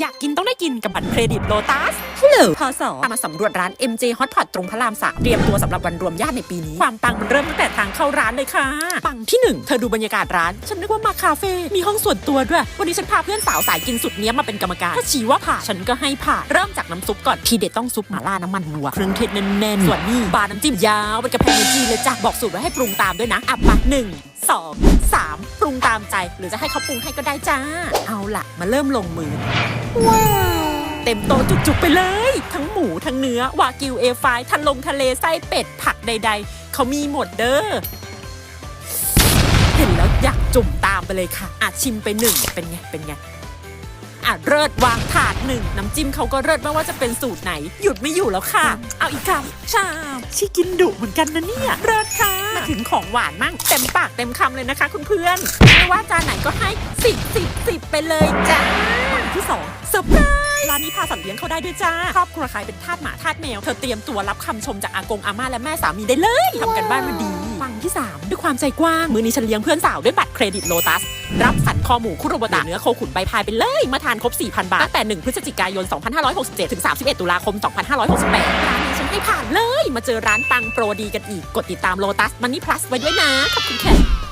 อยากกินต้องได้กินกับบัตรเครดิตโลตัสฮัลโหลพศพามาสำรวจร้าน MJ Hotpot ตรงพระรามสามเตรียมตัวสำหรับวันรวมญาติในปีนี้ ความปังมันเริ่มตั้งแต่ทางเข้าร้านเลยค่ะ ปังที่หนึ่งเธอดูบรรยากาศร้าน ฉันนึกว่ามาคาเฟ่ มีห้องส่วนตัวด้วย วันนี้ฉันพาเพื่อนสาวสายกินสุดเนี้ยมาเป็นกรรมการ ถ้าชี้ว่าผ่านฉันก็ให้ผ่านเริ่มจากน้ำซุปก่อนทีเด็ดต้องซุปหม่าล่าน้ำมันวัวเครื่องเทศแน่นๆส่วนนี้บาร์น้ำจิ้มยาวเป็นกระเพงจีนเลยจ้ะบอกสูตรไว้ให้ปรุงตามด้วยนะอะปะหนึ่ง สองสามปรุงตามใจ หรือจะให้เขาปรุงให้ก็ได้จ้า เอาล่ะมาเริ่มลงมือเต็มโตะจุกๆไปเลย ทั้งหมูทั้งเนื้อ วากิวเอฟายทะลงทะเลไส้เป็ดผักใด ๆ เขามีหมดเด้อ เห็นแล้วอยากจุ่มตามไปเลยค่ะอะชิมไปหนึ่งเป็นไง เป็นไง อะเลิศวางถาดหนึ่งน้ำจิ้มเขาก็เลิศไม่ว่าจะเป็นสูตรไหน หยุดไม่อยู่แล้วค่ะ เอาอีกคำชามชิกินดุเหมือนกันนะเนี่ยเลิศค่ะมาถึงของหวานมั่งเต็มปากเต็มคำเลยนะคะ คุณเพื่อนไม่ว่าจานไหนก็ให้สิบสิบสิบไปเลยจ้าที่สองเซอร์ไพรส์ร้านนี้พาสัตว์เลี้ยงเขาได้ด้วยจ้า ครอบครัวใครเป็นทาสหมาทาสแมว เธอเตรียมตัวรับคำชมจากอากงอาม่าและแม่สามีได้เลยทำกันบ้านมาดี ฟังที่ 3 ด้วยความใจกว้าง มือนี้ฉันเลี้ยงเพื่อนสาวด้วยบัตรเครดิตโลตัส รับสันคอหมูคุโรบตะเนื้อโคขุนใบพายไปเลย มาทานครบ 4,000 บาท ตั้งแต่ 1 พฤศจิกายน 2567 ถึง 31 ตุลาคม 2568 ร้านนี้ฉันให้ผ่านเลย มาเจอร้านปังโปรดีกันอีก กดติดตามโลตัสมันนี่พลัสไว้ด้วยนะ ขอบคุณค่ะ